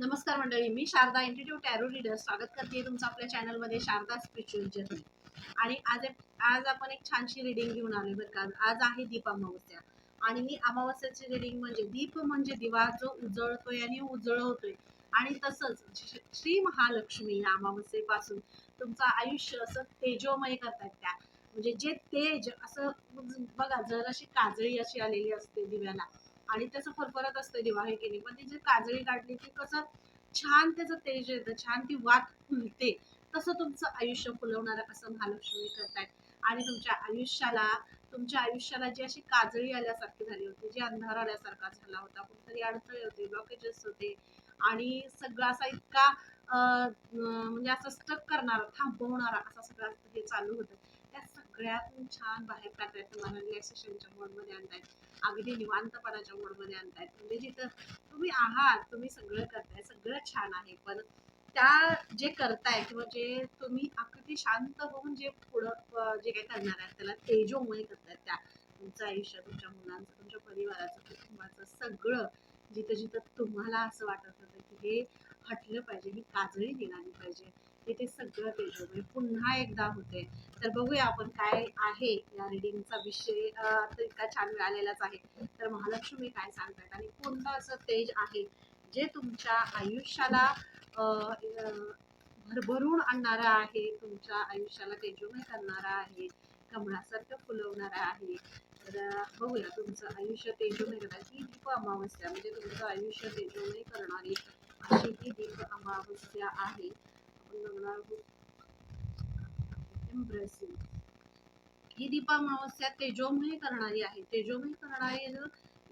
नमस्कार मंडळी मी शारदा इंटिट्यूट टॅरो रीडर स्वागत करते तुमचं आपल्या चॅनलमध्ये शारदा स्पिरिच्युअल जर्नी आणि आज आज आपण एक छानशी रिडिंग घेऊन आलो बरं का. आज आहे दीप अमावस्या. आणि ही अमावस्याची रिडिंग म्हणजे दीप म्हणजे दिवा जो उजळतोय आणि उजळवतोय. आणि तसंच श्री महालक्ष्मी या अमावस्येपासून तुमचं आयुष्य असं तेजोमय करतात त्या. म्हणजे जे तेज असं बघा जर अशी काजळी अशी आलेली असते दिव्याला आणि त्याचं फरफरत असतं दिवा हे केली. पण ती जी काजळी काढली की कसं छान त्याचं तेज येतं छान ती वात फुलते. तसं तुमचं आयुष्य फुलवणारं असं महालक्ष्मी करतायत. आणि तुमच्या आयुष्याला तुमच्या आयुष्याला जी अशी काजळी आल्यासारखी झाली होती जी अंधार आल्यासारखा झाला होता कुठेतरी अडथळे होते ब्लॉकेजेस होते. आणि सगळा असा इतका म्हणजे असं स्टक करणारा थांबवणारा असा सगळा हे चालू होतं. त्या सगळ्यातून छान बाहेर काढतायत तुम्हाला रिलॅक्सेशनच्या मोडमध्ये आणतायत. अगदी निवांतपणाच्या मोडमध्ये आणतायत. म्हणजे जिथं तुम्ही आहात तुम्ही सगळं करताय सगळं छान आहे. पण त्या जे करताय किंवा जे तुम्ही अगदी शांत होऊन जे पुढं जे काही करणार आहेत त्याला तेजोमय करतायत त्या तुमचं आयुष्य तुमच्या मुलांचं तुमच्या परिवाराचं कुटुंबाचं सगळं जिथं जिथं तुम्हाला असं वाटत होतं की हे हटलं पाहिजे ही काजळी निघाली पाहिजे. ते ते सगळं तेजोमय म्हणजे पुन्हा एकदा होते तर बघूया आपण काय आहे या रिडिंगचा विषय. तर इतका छान मिळालेलाच आहे. तर महालक्ष्मी काय सांगतात? आणि कोणतं असं तेज आहे जे तुमच्या आयुष्याला भरभरून आणणारा आहे? तुमच्या आयुष्याला तेजोमय करणारा आहे? कमळासारखं फुलवणारा आहे? तर बघूया तुमचं आयुष्य तेजोमय करणार. ही दीप अमावस्या म्हणजे तुमचं आयुष्य तेजोमय करणारी अशी ही दीप अमावस्या आहे. आपण ही दीपा अमावस्या तेजोमय करणारी आहे. तेजोमय करणारी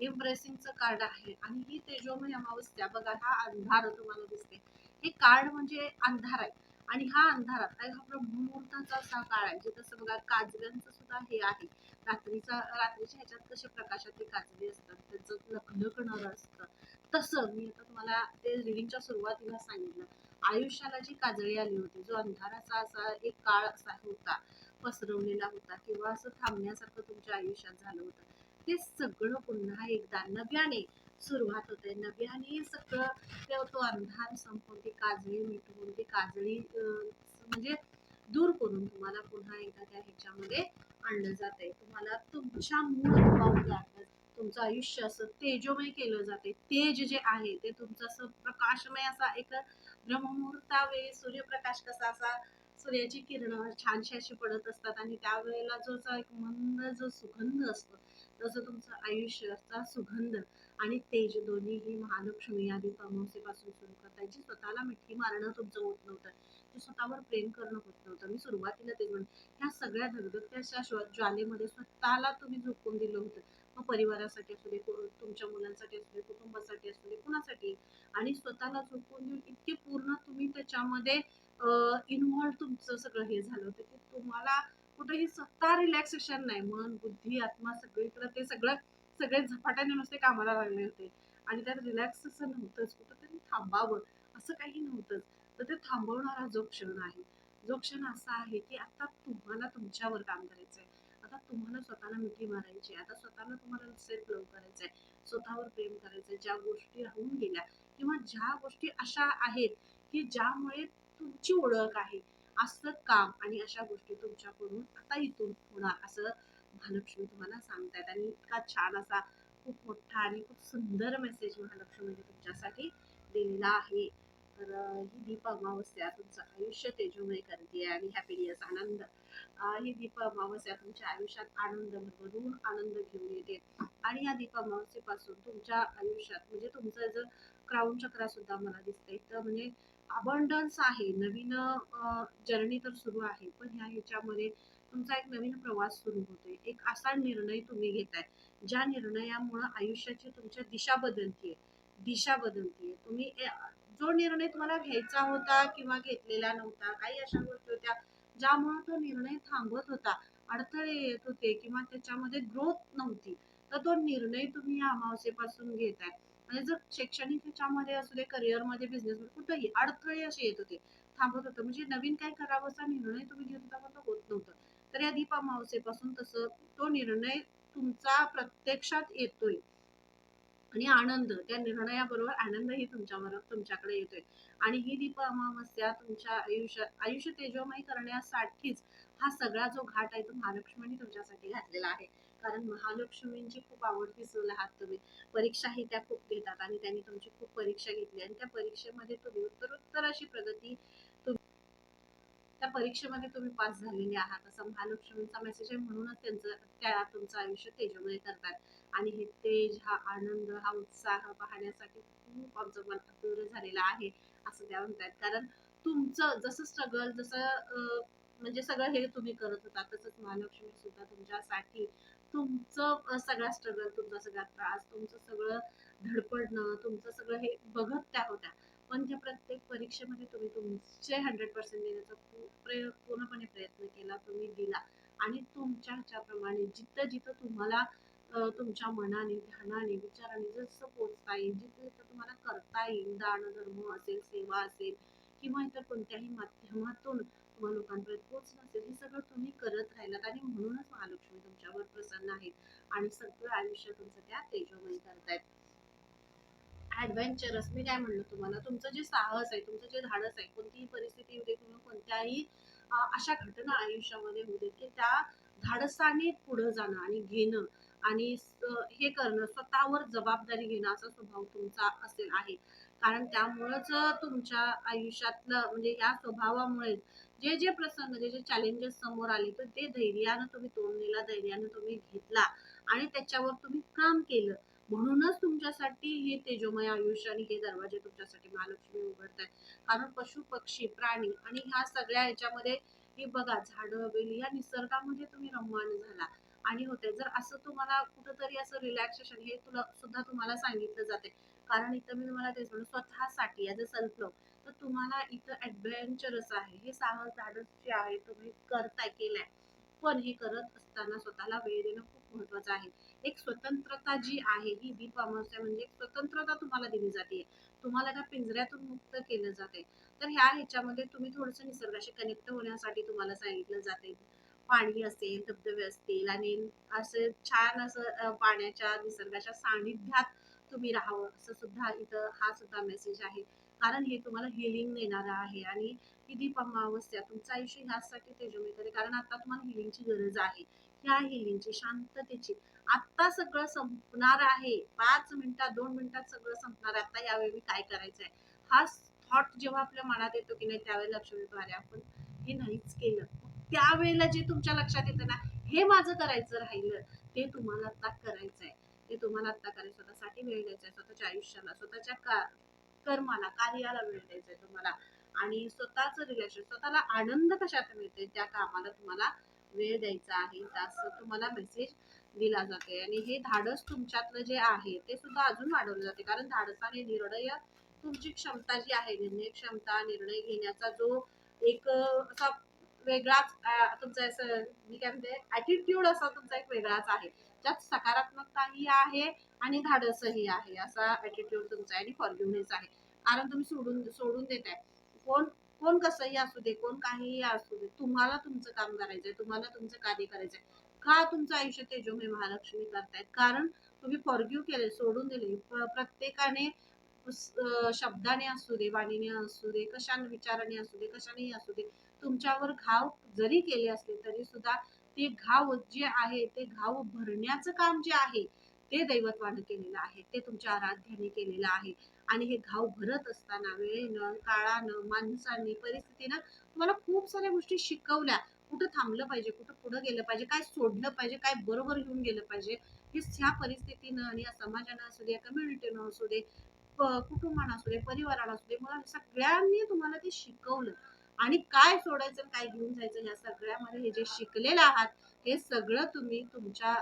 इम्प्रेसिंगचं कार्ड आहे. आणि ही तेजोमय अमावस्या बघा हा अंधार तुम्हाला दिसते हे कार्ड म्हणजे अंधार आहे. आणि हा अंधारात काय हा ब्रह्ममुहूर्ताचा असा काळ आहे. जे तसं बघा काजव्यांचं सुद्धा हे आहे. रात्रीचा रात्रीच्या ह्याच्यात कसे प्रकाशातले काजवे असतात त्यांचं लखलखणारं असतं. तसं मी आता तुम्हाला ते रिडिंगच्या सुरुवातीला सांगितलं. आयुष्याला जी काजळी आली होती जो अंधाराचा असा एक काळ असा होता पसरवलेला होता किंवा असं थांबण्यासारखं तुमच्या आयुष्यात झालं होतं ते सगळं पुन्हा एकदा नव्याने सुरुवात होते नव्याने सगळं ते तो अंधार संपून ती काजळी मिटवून ती काजळी म्हणजे दूर करून तुम्हाला पुन्हा एकदा त्या ह्याच्यामध्ये आणलं जात आहे तुम्हाला तुमच्या मूळ भावामध्ये आणलं तुमचं आयुष्य असं तेजोमय केलं जाते. तेज जे आहे ते तुमचं असं प्रकाशमय असा एक ब्रह्ममुहूर्तावेळी सूर्यप्रकाश कसा असा सूर्याची किरण छानशी अशी पडत असतात आणि त्यावेळेला जो एक मंद जो सुगंध असतो तसं तुमचं आयुष्याचा सुगंध आणि तेज दोन्हीही महालक्ष्मी आधी अमावस्येपासून सुरू करतात जी स्वतःला मिठी मारणं तुमचं होत नव्हतं ते स्वतःवर प्रेम करणं होत नव्हतं. मी सुरुवातीला ते म्हणून ह्या सगळ्या धगधगत्या ज्वालेमध्ये स्वतःला तुम्ही झोपून दिलं होतं. मग परिवारासाठी असू दे कु- तुमच्या मुलांसाठी असू दे कुटुंबासाठी असू दे कुणासाठी? आणि स्वतःला झोपून देऊन इतके पूर्ण तुम्ही त्याच्यामध्ये इन्व्हॉल्व तुमचं सगळं हे झालं होतं की तुम्हाला कुठेही स्वतः रिलॅक्सेशन नाही. मन बुद्धी आत्मा सगळीकडे ते सगळं सगळे झपाट्याने नुसते कामाला लागले होते. आणि त्यात रिलॅक्स असं नव्हतंच. कुठंतरी थांबावं. असं काही नव्हतंच. तर ते थांबवणारा जो क्षण आहे जो क्षण असा आहे की आता तुम्हाला तुमच्यावर काम करायचं आहे आता तुम्हाला स्वतःला मिठी मारायची आहे. आता स्वतःला तुम्हाला सेल्फ लव्ह करायचंय स्वतःवर प्रेम करायचंय ज्या गोष्टी राहून गेल्या किंवा ज्या गोष्टी अशा आहेत की ज्यामुळे तुमची ओळख आहे असं काम आणि अशा गोष्टी तुमच्याकडून आता इथून होणार असं महालक्ष्मी तुम्हाला सांगतायत. आणि इतका छान असा खूप मोठा आणि खूप सुंदर मेसेज महालक्ष्मीने तुमच्यासाठी दिलेला आहे. तर ही दीप अमावस्या तुमचं आयुष्य तेजोमय करते आणि हॅपी दिवस आनंद ही दीप अमावस्या तुमच्या आयुष्यात आनंद भरून आनंद घेऊन येते. आणि या दीप अमावस्येपासून तुमच्या आयुष्यात म्हणजे तुमचं जर क्राऊन चक्रा सुद्धा मला दिसतंय तर म्हणजे अबंडन्स आहे. नवीन जर्नी तर सुरू आहे पण ह्या ह्याच्यामध्ये तुमचा एक नवीन प्रवास सुरू होतोय. एक असा निर्णय तुम्ही घेताय ज्या निर्णयामुळं आयुष्याची तुमच्या दिशा बदलतीये. दिशा बदलतीये. तुम्ही जो निर्णय तुम्हाला घ्यायचा होता किंवा घेतलेला नव्हता काही अशा गोष्टी होत्या ज्यामुळे तो निर्णय थांबत होता. अडथळे येत होते किंवा त्याच्यामध्ये ग्रोथ नव्हती. तर तो निर्णय तुम्ही या अमावस्येपासून घेताय. म्हणजे जर शैक्षणिक ह्याच्यामध्ये असू दे करिअरमध्ये बिझनेसमध्ये कुठंही अडथळे असे येत होते थांबत होतं. म्हणजे नवीन काय करावं असा निर्णय तुम्ही घेत होता पण तो होत नव्हतं. तर या दीप अमावस्येपासून तसं तो निर्णय तुमचा प्रत्यक्षात येतोय. आणि आनंद त्या निर्णयाबरोबर आनंदही तुमच्यावर तुमच्याकडे येतोय. आणि ही दीप अमावस्या तुमच्या आयुष्य आयुष्य तेजोमय करण्यासाठीच हा सगळा जो घाट आहे तो महालक्ष्मीने तुमच्यासाठी घातलेला आहे. कारण महालक्ष्मींची खूप आवडती सूल आहात तुम्ही. परीक्षाही त्या खूप देतात आणि त्यांनी तुमची खूप परीक्षा घेतली आणि त्या परीक्षेमध्ये तुम्ही उत्तरोत्तर अशी प्रगती तुम- त्या परीक्षेमध्ये तुम्ही पास झालेले आहात. असा महालक्ष्मींचा मेसेज आहे म्हणूनच त्यांचं त्या तुमचं आयुष्य तेजोमय करतात. आणि हे तेज हा आनंद हा उत्साह पाहण्यासाठी खूप आमचं मन आतुर झालेलं आहे असं त्या म्हणतात. कारण तुमचं जसं स्ट्रगल जसं म्हणजे सगळं हे तुम्ही करत होता तसंच महालक्ष्मी सुद्धा तुमच्यासाठी तुमचं सगळा स्ट्रगल तुमचा सगळा त्रास तुमचं सगळं धडपडणं तुमचं सगळं हे बघत त्या होत्या. पण त्या प्रत्येक परीक्षेमध्ये तुम्ही तुमचे हंड्रेड पर्सेंट देण्याचा खूप पूर्णपणे प्रयत्न केला तुम्ही दिला. आणि तुमच्या ह्याच्याप्रमाणे जिथं जिथं तुम्हाला तुमच्या मनाने ध्यानाने विचाराने जसं पोचता येईल जिथे जिथं तुम्हाला करता येईल दान धर्म असेल सेवा असेल किंवा इतर कोणत्याही माध्यमातून तुम्हाला लोकांपर्यंत पोचणं असेल हे सगळं तुम्ही करत राहिलात आणि म्हणूनच महालक्ष्मी तुमच्यावर प्रसन्न आहेत आणि सगळं आयुष्य तुमचं त्या तेजोमय करतायत. ऍडव्हेंचरस मी काय म्हणलं तुम्हाला? तुमचं जे साहस आहे तुमचं जे धाडस आहे कोणतीही परिस्थिती येऊ दे किंवा कोणत्याही अशा घटना आयुष्यामध्ये होऊ दे की त्या धाडसाने पुढे जाणं आणि घेणं आणि स- हे करणं स्वतःवर जबाबदारी घेणं असा स्वभाव तुमचा असेल आहे. कारण त्यामुळंच तुमच्या आयुष्यातलं म्हणजे या स्वभावामुळे जे जे प्रसंग जे जे चॅलेंजेस समोर आले तर ते धैर्यानं तुम्ही तोंड दिला धैर्यानं तुम्ही घेतला आणि त्याच्यावर तुम्ही काम केलं. म्हणूनच तुमच्यासाठी हे तेजोमय आयुष्य आणि हे दरवाजे तुमच्यासाठी महालक्ष्मी उघडत आहेत कारण पशु पक्षी प्राणी आणि ह्या सगळ्या ह्याच्यामध्ये हे बघा झाडं वेली या निसर्गामध्ये तुम्ही रममाण झाला. आणि होते. जर असं तुम्हाला कुठंतरी असं रिलॅक्सेशन हे तुला सुद्धा तुम्हाला सांगितलं जाते. कारण इथं मी तुम्हाला तेच म्हणून स्वतःसाठी ॲज अ सेल्फ लव्ह तर तुम्हाला इथं ॲडव्हेंचरस आहे. हे साहस धाडस जे आहे तुम्ही करताय केलंय. पण हे करत असताना स्वतःला वेळ देणं खूप महत्वाचं आहे. एक स्वतंत्रता जी आहे ही दीप अमावस्या म्हणजे एक स्वतंत्रता तुम्हाला दिली जाते. तुम्हाला त्या पिंजऱ्यातून मुक्त केलं जाते. तर ह्या ह्याच्यामध्ये तुम्ही थोडंसं निसर्गाशी कनेक्ट होण्यासाठी तुम्हाला सांगितलं जाते. पाणी असेल धबधबे असतील आणि असं छान असं पाण्याच्या निसर्गाच्या सानिध्यात तुम्ही राहावं असं सुद्धा इथं हा सुद्धा मेसेज आहे. कारण हे तुम्हाला हिलिंग देणारं आहे आणि ही अमावस्या तुमचं आयुष्य ह्यासाठी तेजोमय करे कारण आता तुम्हाला हिलिंगची गरज आहे. ह्या हिलिंगची शांततेची आत्ता सगळं संपणार आहे. पाच मिनिटात दोन मिनिटात सगळं संपणार आहे. आता यावेळी मी काय करायचं आहे हा थॉट जेव्हा आपल्या मनात येतो की नाही त्यावेळी लक्ष देतो अरे आपण हे नाहीच केलं. त्यावेळेला जे तुमच्या लक्षात येतं ना हे माझं करायचं राहिलं ते तुम्हाला आता करायचं आहे ते तुम्हाला आता करायचं. स्वतःसाठी वेळ द्यायचा आहे स्वतःच्या आयुष्याला स्वतःच्या का कर्माला कार्याला वेळ द्यायचा आहे तुम्हाला. आणि स्वतःचं रिलेशन स्वतःला आनंद कशात मिळते त्या कामाला तुम्हाला वेळ द्यायचा आहे असं तुम्हाला मेसेज दिला जाते आणि हे धाडस तुमच्यातलं जे आहे ते सुद्धा अजून वाढवलं जाते. कारण धाडसाने निर्णय तुमची क्षमता जी आहे निर्णय क्षमता निर्णय घेण्याचा जो एक असा वेगळाच तुमचा असं मी काय म्हणते ॲटिट्यूड असा तुमचा एक वेगळाच आहे. ज्यात सकारात्मकताही आहे आणि धाडसही आहे असा ॲटिट्यूड तुमचा आहे आणि फॉर्ग्युनेस आहे. कारण तुम्ही सोडून सोडून देत आहे कोण कोण कसंही असू दे कोण काहीही असू दे तुम्हाला तुमचं काम करायचंय तुम्हाला तुमचं कार्य करायचंय. का तुमचं आयुष्य तेजोमय महालक्ष्मी करतायत? कारण तुम्ही फॉर्ग्यू केले सोडून दिले प- प्रत्येकाने शब्दाने असू दे वाणीने असू दे कशाने विचाराने असू दे कशानेही असू दे तुमच्यावर घाव जरी केले असले तरी सुद्धा ते घाव जे आहे ते घाव भरण्याचं काम जे आहे ते दैवत्वानं केलेलं आहे ते तुमच्या आराध्याने केलेलं आहे. आणि हे घाव भरत असताना वेळेनं काळानं माणसांनी परिस्थितीनं तुम्हाला खूप साऱ्या गोष्टी शिकवल्या. कुठं थांबलं पाहिजे कुठं पुढं गेलं पाहिजे काय सोडलं पाहिजे काय बरोबर घेऊन गेलं पाहिजे हे ह्या परिस्थितीनं आणि या समाजानं असू दे कम्युनिटीनं असू दे कुटुंबानं असू दे परिवारानं असू दे मला सगळ्यांनी तुम्हाला ते शिकवलं. आणि काय सोडायचं काय घेऊन जायचं या सगळ्यामध्ये हे जे शिकलेलं आहात हे सगळं तुम्ही तुमच्या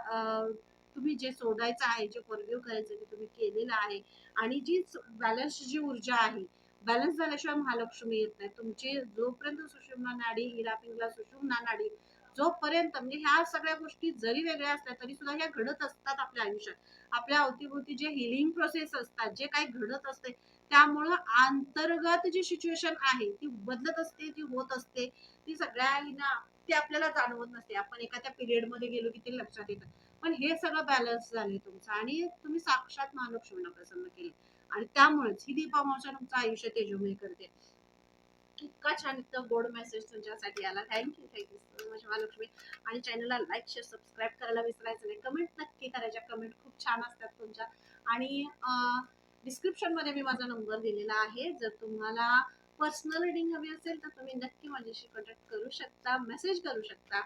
तुम्ही जे सोडायचं आहे जे परव्यू करायचं ते तुम्ही केलेलं आहे. आणि जी बॅलन्स जी ऊर्जा आहे बॅलन्स झाल्याशिवाय महालक्ष्मी येत नाही. तुमची जोपर्यंत सुषुम्ना नाडी हिरा पिंगला सुषुम्ना नाडी जोपर्यंत म्हणजे ह्या सगळ्या गोष्टी जरी वेगळ्या असल्या तरी सुद्धा ह्या घडत असतात आपल्या आयुष्यात. आपल्या अवतीभोवती जे हिलिंग प्रोसेस असतात जे काही घडत असते त्यामुळं अंतर्गत जी सिच्युएशन आहे ती बदलत असते ती होत असते ती सगळ्या ते आपल्याला जाणवत नसते. आपण एखाद्या पिरियडमध्ये गेलो की ते लक्षात येतं. पण हे सगळं बॅलन्स झाले तुमचं आणि तुम्ही साक्षात महालक्ष्मीला प्रसन्न केले. आणि त्यामुळेच ही दीपा तुमचं आयुष्य तेजोमय करते. इतका छान इतकं गोड मेसेज तुमच्यासाठी आला. Thank you thank you so much Mahalakshmi. आणि चॅनलला लाईक शेअर सबस्क्राईब करायला विसरायचं नाही. कमेंट नक्की करायच्या कमेंट खूप छान असतात तुमच्या. आणि डिस्क्रिप्शनमध्ये मी माझा नंबर दिलेला आहे. जर तुम्हाला पर्सनल रिडिंग हवी असेल तर तुम्ही नक्की माझ्याशी कॉन्टॅक्ट करू शकता मेसेज करू शकता.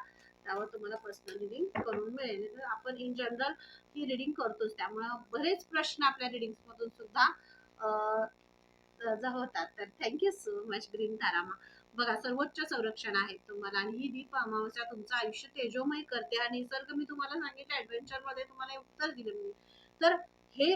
त्यावर तुम्हाला पर्सनल रिडिंग करून मिळेल. तर आपण इन जनरल ही रिडिंग करतोच. त्यामुळं बरेच प्रश्न आपल्या रिडिंग्समधून सुद्धा होतात तर thank you so much green तारामा बघा सर्वोच्च संरक्षण आहे तुम्हाला आणि ही दीप अमावस्या तुमचं आयुष्य तेजोमय करते. आणि निसर्ग मी तुम्हाला सांगितलं ऍडव्हेंचरमध्ये तुम्हाला उत्तर दिलं मी. तर हे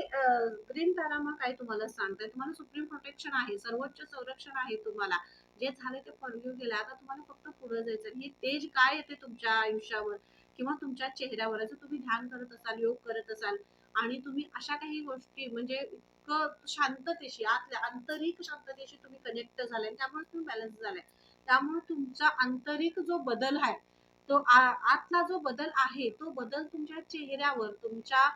ग्रीन पॅरामा काय तुम्हाला सांगताय? तुम्हाला सुप्रीम प्रोटेक्शन आहे सर्वोच्च संरक्षण आहे तुम्हाला. जे झाले ते फॉरग्यू गेले. आता तुम्हाला फक्त पुढे जायचं हे तेज काय येते तुमच्या आयुष्यावर किंवा तुमच्या चेहऱ्यावर? जर तुम्ही ध्यान करत असाल योग करत असाल आणि तुम्ही अशा काही गोष्टी म्हणजे इतकं शांततेशी आतल्या आंतरिक शांततेशी तुम्ही कनेक्ट झालाय त्यामुळे तुम्ही बॅलन्स झालाय. त्यामुळे तुमचा आंतरिक जो बदल आहे तो आतला जो बदल आहे तो बदल तुमच्या चेहऱ्यावर तुमच्या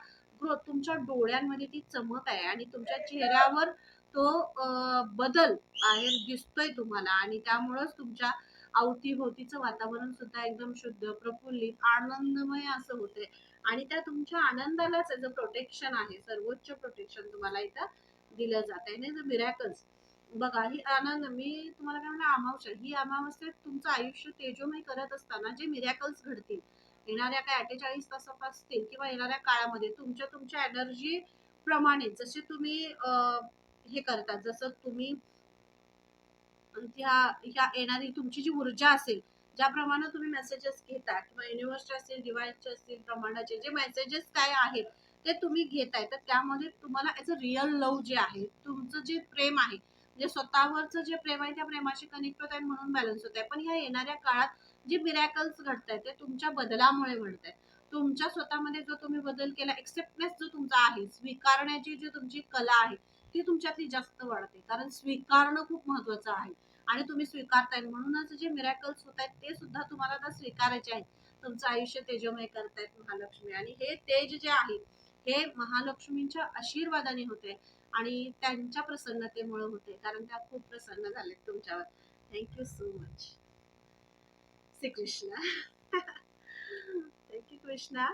तुमच्या डोळ्यांमध्ये ती चमक आहे आणि तुमच्या चेहऱ्यावर तो बदल बाहेर दिसतोय तुम्हाला. आणि त्यामुळंच तुमच्या अवतीभोवतीचं वातावरण सुद्धा एकदम शुद्ध प्रफुल्लित आनंदमय असं होतंय. आणि त्या तुमच्या आनंदालाच जो प्रोटेक्शन आहे. सर्वोच्च प्रोटेक्शन तुम्हाला इथं दिलं जात आहे नाही मिरॅकल्स बघा ही आनंद मी तुम्हाला काय म्हणलं अमावस्या ही अमावस्या तुमचं आयुष्य तेजोमय करत असताना जे मिरॅकल्स घडतील येणाऱ्या काय अठ्ठेचाळीस तासात असतील किंवा येणाऱ्या काळामध्ये तुमच्या तुमच्या एनर्जी प्रमाणे जसे तुम्ही हे करतात जसं तुम्ही ह्या ह्या येणारी तुमची जी ऊर्जा असेल ज्याप्रमाणे तुम्ही मेसेजेस घेता किंवा युनिव्हर्सचे असतील डिवाइसचे असतील प्रमाणाचे जे मेसेजेस काय आहेत ते तुम्ही घेताय तर त्यामध्ये तुम्हाला ॲज अ रिअल लव जे आहे तुमचं जे प्रेम आहे म्हणजे स्वतःवरचं जे प्रेम आहे त्या प्रेमाशी कनेक्ट होत आहे म्हणून बॅलन्स होत आहे. पण ह्या येणाऱ्या काळात जे मिरॅकल्स घडत आहेत ते तुमच्या बदलामुळे घडत आहेत तुमच्या स्वतःमध्ये जो तुम्ही बदल केला एक्सेप्टनेस जो तुमचा आहे स्वीकारण्याची जी तुमची कला आहे ती तुमच्यातली जास्त वाढते. कारण स्वीकारणं खूप महत्वाचं आहे. आणि तुम्ही स्वीकारताय म्हणूनच जे मिरॅकल्स होत आहेत ते सुद्धा तुम्हाला आता स्वीकारायचे आहेत. तुमचं आयुष्य तेजमय करतायत महालक्ष्मी. आणि हे तेज जे आहे हे महालक्ष्मींच्या आशीर्वादाने होते आणि त्यांच्या प्रसन्नतेमुळे होते. कारण त्या खूप प्रसन्न झालेत तुमच्यावर. Thank you so much Shri Krishna thank you Krishna.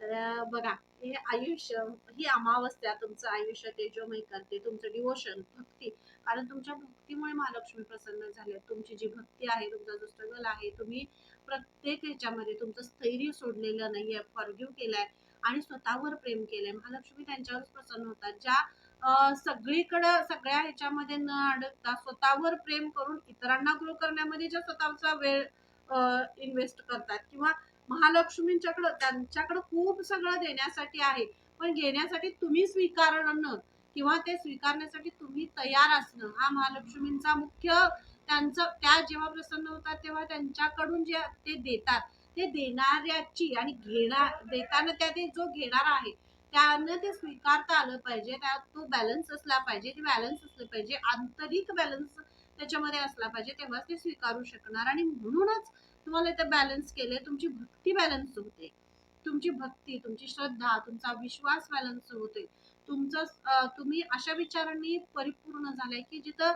तर बघा हे आयुष्य ही अमावस्या तुमचं आयुष्य तेजोमय करते. तुमचं डिवोशन भक्ती. कारण तुमच्या भक्तीमुळे महालक्ष्मी प्रसन्न झाले तुमची जी भक्ती आहे तुमचा जो स्ट्रगल आहे तुम्ही प्रत्येक ह्याच्यामध्ये तुमचं स्थैर्य सोडलेलं नाहीये. फॉरगिव केलाय आणि स्वतःवर प्रेम केलंय. महालक्ष्मी त्यांच्यावरच प्रसन्न होतात. ज्या सगळीकडं सगळ्या ह्याच्यामध्ये न अडकता स्वतःवर प्रेम करून इतरांना ग्रो करण्यामध्ये ज्या स्वतःचा वेळ इन्व्हेस्ट करतात किंवा महालक्ष्मींच्याकडं त्यांच्याकडं खूप सगळं देण्यासाठी आहे. पण घेण्यासाठी तुम्ही स्वीकारणं किंवा ते स्वीकारण्यासाठी तुम्ही तयार असणं. हा महालक्ष्मींचा मुख्य त्यांचं त्या जेव्हा प्रसन्न होतात तेव्हा त्यांच्याकडून जे ते देतात ते देणाऱ्याची आणि घेणार देताना त्या ते जो घेणारा आहे त्यानं ते स्वीकारता आलं पाहिजे त्यात तो बॅलन्स असला पाहिजे ते बॅलन्स असले पाहिजे आंतरिक बॅलन्स त्याच्यामध्ये असला पाहिजे तेव्हाच ते स्वीकारू शकणार. आणि म्हणूनच तुम्हाला इथं बॅलन्स केले तुमची भक्ती बॅलन्स होते. तुमची भक्ती तुमची श्रद्धा तुमचा विश्वास बॅलन्स होते. तुमचं तुम्ही अशा विचारांनी परिपूर्ण झालाय की जिथं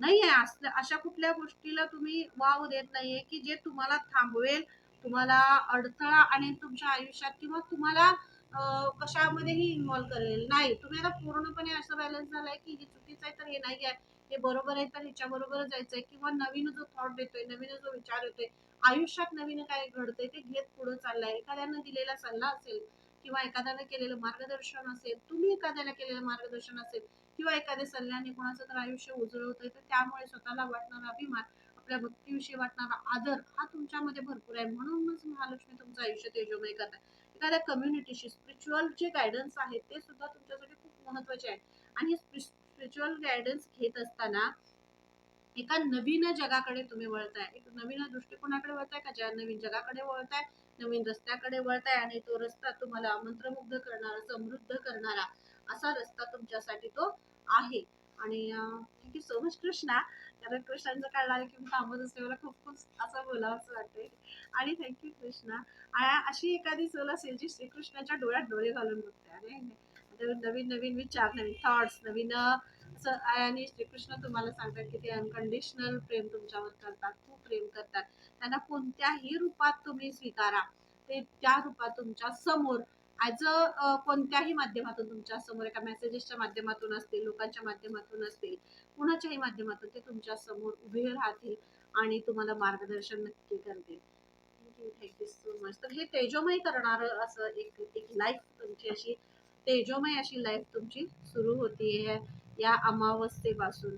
नाही आहे अशा कुठल्या गोष्टीला तुम्ही वाव देत नाहीये की जे तुम्हाला थांबवेल तुम्हाला अडथळा आणि तुमच्या आयुष्यात किंवा तुम्हाला कशामध्येही इन्व्हॉल्व करेल. नाही तुम्ही आता पूर्णपणे असं बॅलन्स झालाय की हे चुकीचं आहे तर हे नाही आहे. हे बरोबर आहे तर ह्याच्या बरोबर जायचंय. किंवा नवीन जो थॉट येतोय नवीन जो विचार येतोय आयुष्यात नवीन काय घडतंय ते घेत पुढे चाललंय. एखाद्यानं दिलेला सल्ला असेल किंवा एखाद्यानं केलेलं मार्गदर्शन असेल तुम्ही एखाद्याला केलेलं मार्गदर्शन असेल किंवा एखाद्या सल्ल्याने कोणाचं तर आयुष्य उजळवतंय तर त्यामुळे स्वतःला वाटणारा अभिमान आपल्या भक्तीविषयी वाटणारा आदर हा तुमच्यामध्ये भरपूर आहे. म्हणूनच महालक्ष्मी तुमचं आयुष्य तेजोमय करतात एखाद्या कम्युनिटीशी स्पिरिच्युअल जे गायडन्स आहेत ते सुद्धा तुमच्यासाठी खूप महत्त्वाचे आहे आणि स्पिरिच्युअल गायडन्स घेत असताना एका नवीन जगाकडे तुम्ही वळताय. एक नवीन दृष्टिकोनाकडे वळताय का? ज्या नवीन जगाकडे वळताय नवीन रस्त्याकडे वळताय आणि तो रस्ता तुम्हाला मंत्रमुग्ध करणारा समृद्ध करणारा असा रस्ता तुमच्यासाठी तो आहे. आणि थँक्यू सो मच कृष्णा. कारण कृष्णांचं काढलं की थांबत असते मला खूप खूप असं बोलावं वाटते आणि थँक्यू कृष्णा. अशी एखादी सोल असेल जी श्रीकृष्णाच्या डोळ्यात डोळे घालून बघते. आणि नवीन नवीन विचार नवीन थॉट्स नवीन असं आणि श्रीकृष्ण तुम्हाला सांगतात की ते अनकंडिशनल प्रेम तुमच्यावर करतात खूप प्रेम करतात. त्यांना कोणत्याही रूपात तुम्ही स्वीकारा. ते त्या रूपात तुमच्यासमोर ॲज अ कोणत्याही माध्यमातून तुमच्यासमोर एका मेसेजेसच्या माध्यमातून असतील लोकांच्या माध्यमातून असतील कुणाच्याही माध्यमातून ते तुमच्यासमोर उभे राहतील आणि तुम्हाला मार्गदर्शन नक्की करतील. थँक्यू थँक्यू सो मच तर हे तेजोमय करणारं असं एक एक लाईफ तुमची अशी तेजोमय अशी लाईफ तुमची सुरू होतीये या अमावस्येपासून.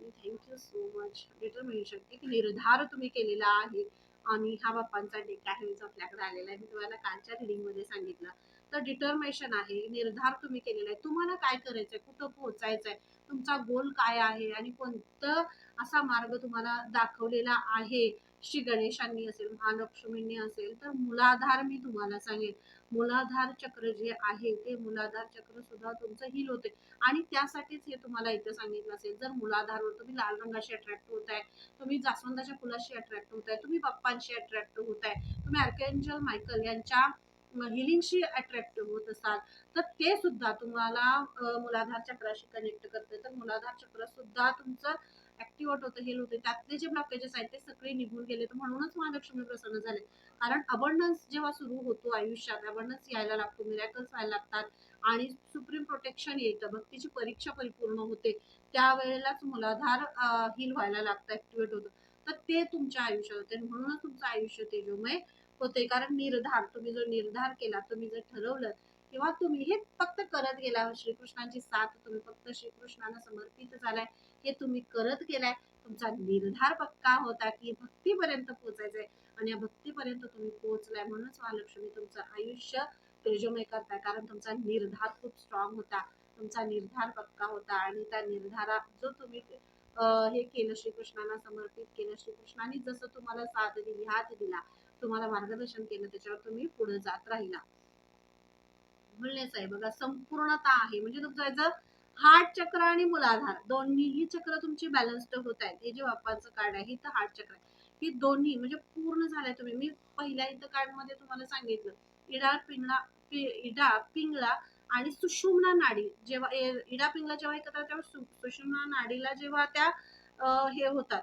Thank you so much determination की निर्धार तुम्ही केलेला आहे. आणि हा बाप्पांचा डेटा आहे जो आपल्याकडे आलेला आहे. मी तुम्हाला कालच्या रिडिंगमध्ये सांगितलं. तर डिटर्मेशन आहे निर्धार तुम्ही केलेला आहे. तुम्हाला काय करायचंय कुठं पोहोचायचं आहे? तुमचा गोल काय आहे? आणि कोणतं असा मार्ग तुम्हाला दाखवलेला आहे? श्री गणेशांनी असेल महालक्ष्मींनी असेल तर मुलाधार मी तुम्हाला सांगेन. मुलाधार चक्र जे आहे ते मुलाधार चक्र सुद्धा तुमचं हिल होते. आणि त्यासाठीच हे तुम्हाला इथे सांगितलं असेल. जर मुलाधारवर तुम्ही लाल रंगाशी अट्रॅक्ट होत आहे तुम्ही जास्वंदाच्या फुलाशी अट्रॅक्ट होत आहे तुम्ही बाप्पांशी अट्रॅक्ट होत आहे तुम्ही आर्केंजल मायकल यांच्या हिलिंगशी अट्रॅक्ट होत असाल तर ते सुद्धा तुम्हाला मुलाधार चक्राशी कनेक्ट करते तर मुलाधार चक्र सुद्धा तुमचं ऍक्टिव्ह होतं हेल होते त्यातले जे ब्लॉकेजेस आहेत ते सगळे निघून गेले. तर म्हणूनच महालक्ष्मी प्रसन्न झाले. कारण अबंडन्स जेव्हा सुरू होतो आयुष्यात अबंडन्स यायला लागतो मिरॅकल्स व्हायला लागतात आणि सुप्रीम प्रोटेक्शन येतं. भक्तीची परीक्षा परिपूर्ण होते. त्यावेळेलाच मुलाधार हिल व्हायला लागतं ऍक्टिव्हेट होतं. तर ते तुमच्या आयुष्यात होते. म्हणूनच तुमचं आयुष्य तेजोमय होते. कारण निर्धार तुम्ही जो निर्धार केला तुम्ही जर ठरवलं किंवा तुम्ही हे फक्त करत गेला श्रीकृष्णांची साथ तुम्ही फक्त श्रीकृष्णांना समर्पित झालाय हे तुम्ही करत गेलाय तुमचा निर्धार पक्का होता की भक्तीपर्यंत पोचायचंय आणि या भक्तीपर्यंत तुम्ही पोहोचलाय म्हणूनच महालक्ष्मी तुमचं आयुष्य तेजोमय करताय. कारण तुमचा निर्धार खूप स्ट्रॉंग होता. तुमचा निर्धार पक्का होता आणि त्या निर्धारात जो तुम्ही हे केलं श्रीकृष्णांना समर्पित केलं श्रीकृष्णाने जसं तुम्हाला साथ दिली हात दिला तुम्हाला मार्गदर्शन केलं त्याच्यावर तुम्ही पुढे जात राहिला. बोलण्याचं आहे बघा संपूर्णता आहे. म्हणजे तुमचं याचं हार्ट चक्र आणि मुलाधार दोन्हीही चक्र तुमची बॅलन्स्ड होत आहेत. हे जे बाप्पाचं कार्ड आहे तर हार्ट चक्र आहे. ही दोन्ही म्हणजे पूर्ण झालंय तुम्ही. मी पहिल्या इथं कार्डमध्ये तुम्हाला सांगितलं इडा पिंगळा पि- इडा पिंगळा आणि सुषुम्ना नाडी. जेव्हा ए- इडा पिंगला जेव्हा एकत्र तेव्हा सु- सुषुम्ना नाडीला जेव्हा त्या हे होतात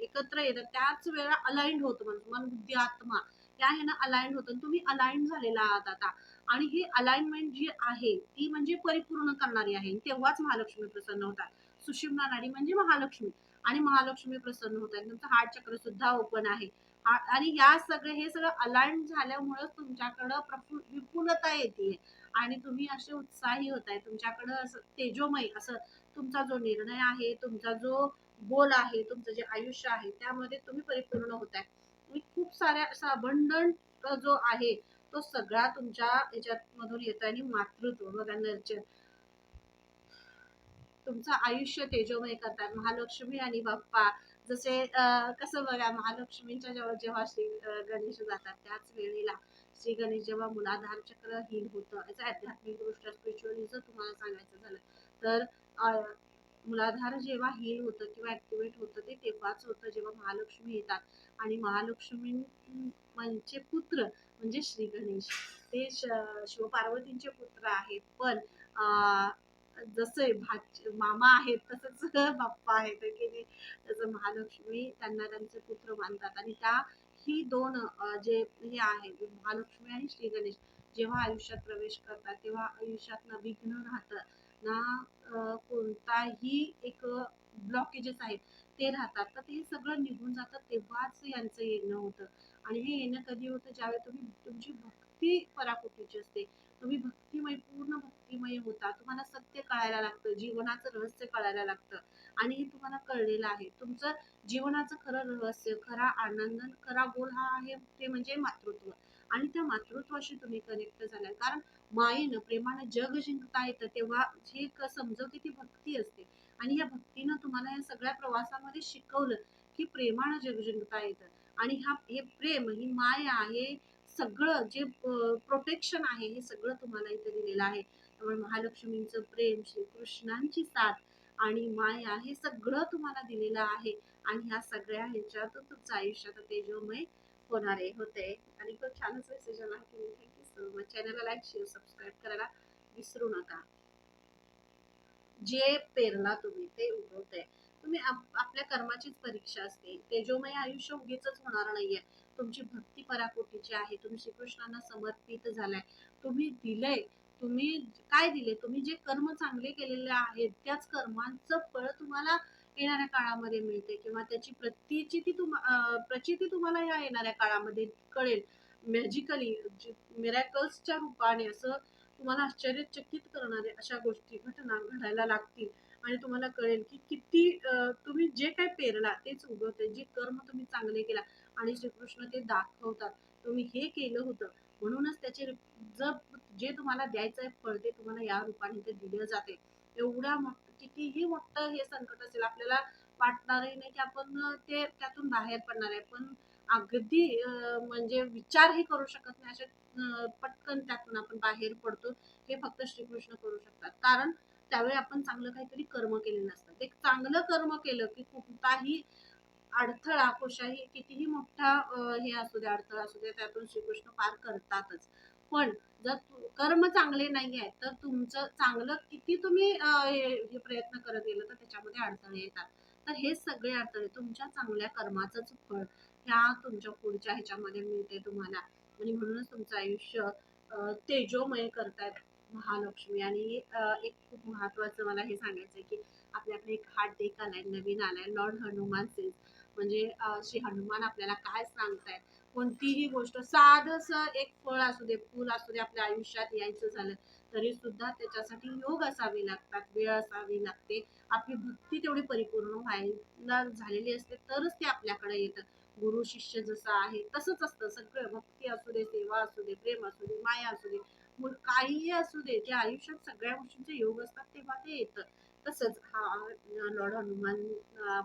एकत्र येतात त्याच वेळा अलाइंड होतं म्हणजे मन बुद्धी आत्मा. त्या ह्यानं अलाइंड होतं तुम्ही अलाइंड झालेला आहात आता. आणि ही अलाइनमेंट जी आहे ती म्हणजे परिपूर्ण करणारी आहे. तेव्हाच महालक्ष्मी प्रसन्न होतात. सुषुम्ना नाडी म्हणजे महालक्ष्मी. आणि महालक्ष्मी प्रसन्न होत आहेत तुमचं हार्ट चक्र सुद्धा ओपन आहे. हा- आणि या सगळे हे सगळं अलाइंड झाल्यामुळं तुमच्याकडं प्रफु विपुलता येते आणि तुम्ही असे उत्साही होत आहे तुमच्याकडं असं तेजोमय असं तुमचा जो निर्णय आहे तुमचा जो गोल आहे तुमचं जे आयुष्य आहे त्यामध्ये तुम्ही परिपूर्ण होत आहे खूप साऱ्या असा अबंडंट जो आहे तो सगळा तुमच्या याच्यात मधून येतो आणि मातृत्व बघा नर्चर. तुमचं आयुष्य तेजोमय करतात. महालक्ष्मी आणि बाप्पा. जसे कसं बघा महालक्ष्मीच्या जेव्हा जेव्हा श्री गणेश जातात त्याच वेळेला श्री गणेश जेव्हा मुलाधार चक्र हिल होतं. याचं आध्यात्मिक दृष्ट्या स्पिरिच्युअली तुम्हाला सांगायचं झालं तर मुलाधार जेव्हा हिल होतं किंवा ॲक्टिवेट होतं ते तेव्हाच होतं जेव्हा महालक्ष्मी येतात. आणि महालक्ष्मी म्हणजे पुत्र म्हणजे श्री गणेश. ते श- शिवपार्वतींचे पुत्र आहेत. पण जसे भाच मामा आहेत तसंच बाप्पा आहेत. की तसं महालक्ष्मी त्यांना त्यांचे पुत्र मानतात. आणि त्या ही दोन जे हे आहेत महालक्ष्मी आणि श्री गणेश जेव्हा आयुष्यात प्रवेश करतात तेव्हा आयुष्यात विघ्न राहतं. ना कोणताही एक ब्लॉकेजेस आहेत ते राहतात. तर ते सगळं निघून जातं तेव्हाच यांचं येणं होतं. आणि हे येणं कधी होतं? ज्यावेळी तुम्ही तुमची भक्ती पराकोटीची असते. तुम्ही भक्तिमय पूर्ण भक्तिमय होता. तुम्हाला सत्य कळायला लागतं जीवनाचं रहस्य कळायला लागतं. आणि हे तुम्हाला कळलेलं आहे. तुमचं जीवनाचं खरं रहस्य खरा आनंद खरा गोल हा आहे ते म्हणजे मातृत्व. आणि त्या मातृत्वाशी तुम्ही कनेक्ट झालाय. कारण मायेनं प्रेमानं जग जिंकता येतं तेव्हा जी एक समजवते ती भक्ती असते. आणि या भक्तीनं तुम्हाला या सगळ्या प्रवासामध्ये शिकवलं की प्रेमानं जग जिंकता येतं. आणि हा हे प्रेम ही माया हे सगळं जे प्रोटेक्शन आहे हे सगळं तुम्हाला इथे दिलेलं आहे. त्यामुळे महालक्ष्मींचं प्रेम श्रीकृष्णांची साथ आणि माया हे सगळं तुम्हाला दिलेलं आहे. आणि ह्या सगळ्या ह्याच्यातून तुमचं आयुष्य आता तेजोमय होणारे होते आणि खूप छानच मेसेज आला की थँक्यू सो मच चॅनलला लाईक शेअर सबस्क्राईब करायला विसरू नका. जे पेरला तुम्ही ते उगवते तुम्ही आपल्या कर्माचीच परीक्षा असते. तेजोमय आयुष्य उगीच होणार नाहीये. तुमची भक्ती पराकोटीची आहे. तुम्ही श्रीकृष्णांना समर्पित झालाय. तुम्ही दिलंय. तुम्ही काय दिले तुम्ही जे कर्म चांगले केलेले आहेत त्याच कर्मांचं फळ तुम्हाला येणाऱ्या काळामध्ये मिळते किंवा त्याची प्रतीची ती तुम प्रचिती तुम्हाला या येणाऱ्या काळामध्ये कळेल. मॅजिकली मिरॅकल्सच्या रूपाने असं तुम्हाला आश्चर्यचकित करणारे अशा गोष्टी घटना घडायला लागतील. आणि तुम्हाला कळेल की किती तुम्ही जे काय पेरला तेच उगवते जे कर्म तुम्ही चांगले केला आणि श्रीकृष्ण ते दाखवतात. तुम्ही हे केलं होतं. म्हणूनच त्याचे जर जे तुम्हाला द्यायचं आहे फळ ते तुम्हाला या रूपाने ते दिलं जाते. एवढा कितीही मोठं हे संकट असेल आपल्याला वाटणारही नाही की आपण ते त्यातून बाहेर पडणार आहे. पण अगदी म्हणजे विचारही करू शकत नाही अशा पटकन त्यातून आपण बाहेर पडतो हे फक्त श्रीकृष्ण करू शकतात. कारण त्यावेळी आपण चांगलं काहीतरी कर्म केलेलं असतं. एक चांगलं कर्म केलं की कोणताही अडथळा कुशाही कितीही मोठा हे असू दे अडथळा असू दे त्यातून श्रीकृष्ण पार करतातच. पण जर तु- कर्म चांगले नाही आहे तर तुमचं चांगलं किती तुम्ही हे हे प्रयत्न करत गेलं तर त्याच्यामध्ये अडथळे येतात. तर हे सगळे अडथळे तुमच्या चांगल्या कर्माचंच फळ ह्या तुमच्या पुढच्या ह्याच्यामध्ये मिळते तुम्हाला. आणि म्हणूनच तुमचं आयुष्य तेजोमय करतायत महालक्ष्मी. आणि एक खूप महत्वाचं मला हे सांगायचं आहे की आपल्याकडे एक हार्ट डेक आलाय नवीन आलाय लॉर्ड हनुमान सेल्स म्हणजे श्री हनुमान आपल्याला काय सांगतायत? कोणतीही गोष्ट साधस एक फळ असू दे फूल असू दे आपल्या आयुष्यात यायचं झालं तरी सुद्धा त्याच्यासाठी योग असावे लागतात वेळ असावी लागते. आपली भक्ती तेवढी परिपूर्ण व्हायला झालेली असते तरच ते आपल्याकडे येतं. गुरु शिष्य जसं आहे तसंच असतं. सगळं भक्ती असू दे सेवा असू दे प्रेम असू दे माया असू दे मूल काहीही असू दे जे आयुष्यात सगळ्या गोष्टींचे योग असतात तेव्हा ते येतं. तसंच हा लॉर्ड हनुमान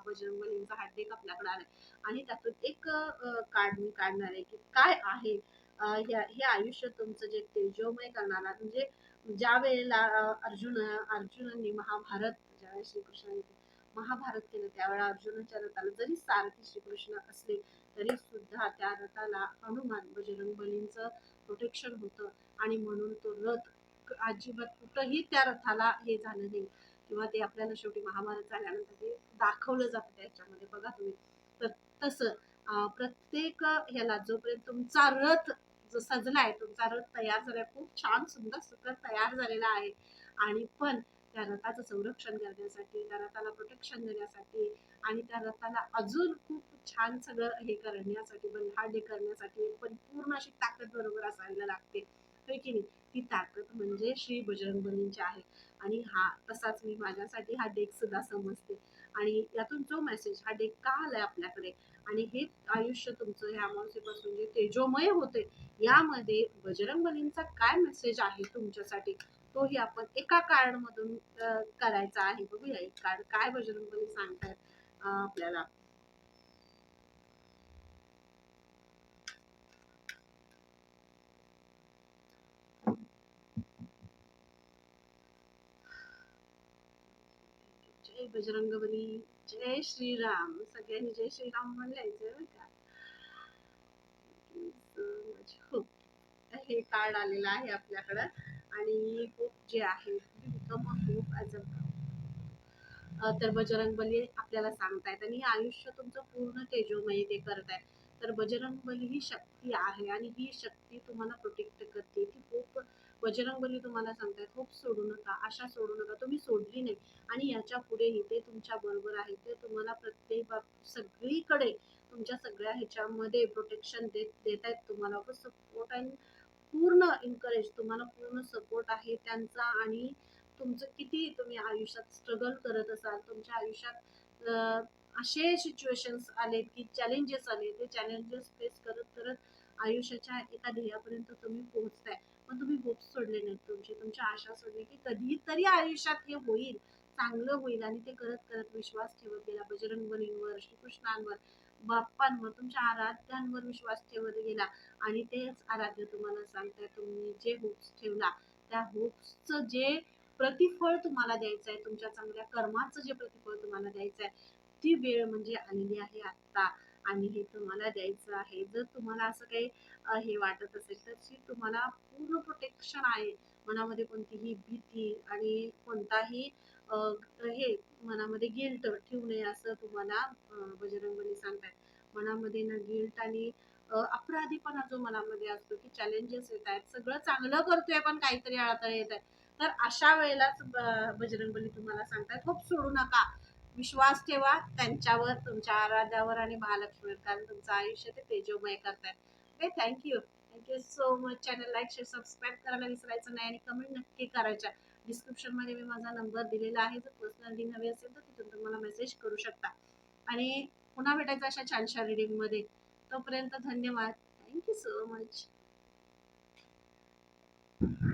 बजरंगबलींचा हात एक आपल्याकडे आला आणि त्यातून एक कार्ड मी काढणार आहे की काय आहे? हे आयुष्य तुमचं जे तेजोमय करणारा म्हणजे ज्या वेळेला अर्जुन अर्जुनांनी महाभारत ज्यावेळेस श्रीकृष्णांनी महाभारत केलं त्यावेळेला अर्जुनाच्या रथाला जरी सारथी श्रीकृष्ण असले तरी सुद्धा त्या रथाला हनुमान बजरंग बलींचं प्रोटेक्शन होतं. आणि म्हणून तो रथ अजिबात कुठंही त्या रथाला हे झालं नाही. किंवा ते आपल्याला शेवटी महाभारत झाल्यानंतर ते दाखवलं जातं त्याच्यामध्ये. बघा तुम्ही. तर तसं प्रत्येक ह्याला जोपर्यंत तुमचा रथ जो आहे तुमचा रथ तयार झालाय खूप छान सुंदर सुंदर तयार झालेला आहे. आणि पण त्या रथाचं संरक्षण करण्यासाठी त्या रथाला प्रोटेक्शन देण्यासाठी आणि त्या रथाला अजून खूप छान सगळं हे करण्यासाठी बलहाडे करण्यासाठी पण पूर्ण अशी ताकद बरोबर असायला लागते. की नाही? ती ताकद म्हणजे श्री बजरंगबलींची आहे. आणि हा तसाच मी माझ्यासाठी हा डेक सुद्धा समजते. आणि यातून जो मेसेज हा डेक का आलाय आपल्याकडे? आणि हे आयुष्य तुमचं ह्या अमावस्येपासून जे तेजोमय होते यामध्ये बजरंगबलींचा काय मेसेज आहे तुमच्यासाठी? तोही आपण एका कार्ड मधून करायचा आहे. बघूया एक कार्ड काय बजरंगबली सांगतायत आपल्याला जय बजरंगबली. जय श्रीराम. सगळ्यांनी जय श्रीराम म्हणलायचं बरं का. हो. हे कार्ड आलेलं आहे आपल्याकडं. आणि खूप जे आहे बिकम होप ॲज तर बजरंगबली आपल्याला सांगतायत आणि हे आयुष्य तुमचं पूर्ण तेजोमय ते करतायत. तर बजरंगबली ही शक्ती आहे आणि ही शक्ती तुम्हाला प्रोटेक्ट करते. ती खूप बजरंगबली तुम्हाला सांगतायत. होप सोडू नका आशा सोडू नका. तुम्ही सोडली नाही. आणि याच्या पुढेही ते तुमच्या बरोबर आहे. ते तुम्हाला प्रत्येक बाब सगळीकडे तुमच्या सगळ्या ह्याच्यामध्ये प्रोटेक्शन देत देत आहेत तुम्हाला सपोर्ट अँड पूर्ण एनकरेज तुम्हाला पूर्ण सपोर्ट आहे त्यांचा. आणि तुमचं किती तुम्ही आयुष्यात स्ट्रगल करत असाल तुमच्या आयुष्यात असे सिच्युएशन्स आले की चॅलेंजेस आले ते चॅलेंजेस फेस करत करत आयुष्याच्या एका ध्येयापर्यंत तुम्ही पोहोचताय. पण तुम्ही होप्स सोडले नाहीत तुमचे तुमच्या आशा सोडली की कधीतरी आयुष्यात हे होईल चांगलं होईल आणि ते करत करत विश्वास ठेवत गेला. बजरंगबलींवर श्रीकृष्णांवर बाप्पांवर तुमच्या आराध्यांवर विश्वास ठेवत गेला. आणि तेच आराध्य तुम्हाला सांगताय तुम्ही जे होप्स ठेवला त्या होप्सचं जे प्रतिफळ तुम्हाला द्यायचं आहे तुमच्या चांगल्या कर्माचं जे प्रतिफळ तुम्हाला द्यायचं आहे ती वेळ म्हणजे आलेली आहे आत्ता. आणि हे तुम्हाला द्यायचं आहे. जर तुम्हाला असं काही हे वाटत असेल तर जी तुम्हाला पूर्ण प्रोटेक्शन आहे. मनामध्ये कोणतीही भीती आणि कोणताही हे मनामध्ये गिल्ट ठेवू नये असं तुम्हाला बजरंगबली सांगतात. मनामध्ये ना गिल्ट आणि अपराधीपणा जो मनामध्ये असतो की चॅलेंजेस येत आहेत. सगळं चांगलं करतोय पण काहीतरी अडथळे येत आहेत. तर अशा वेळेलाच ब- बजरंगबली तुम्हाला सांगतात खूप सोडू नका. विश्वास ठेवा. त्यांच्यावर तुमच्या आराध्यावर आणि महालक्ष्मीवर. कारण तुमचं आयुष्य ते तेजोमय करतात okay thank you thank you so much channel like share subscribe करायला विसरायचं नाही आणि कमेंट नक्की करायच्या. डिस्क्रिप्शनमध्ये मी माझा नंबर दिलेला आहे. जर पर्सनल हवी असेल तर तिथून तुम्हाला मेसेज करू शकता. आणि पुन्हा भेटायचं अशा छानशा रीडिंगमध्ये तोपर्यंत धन्यवाद. Thank you so much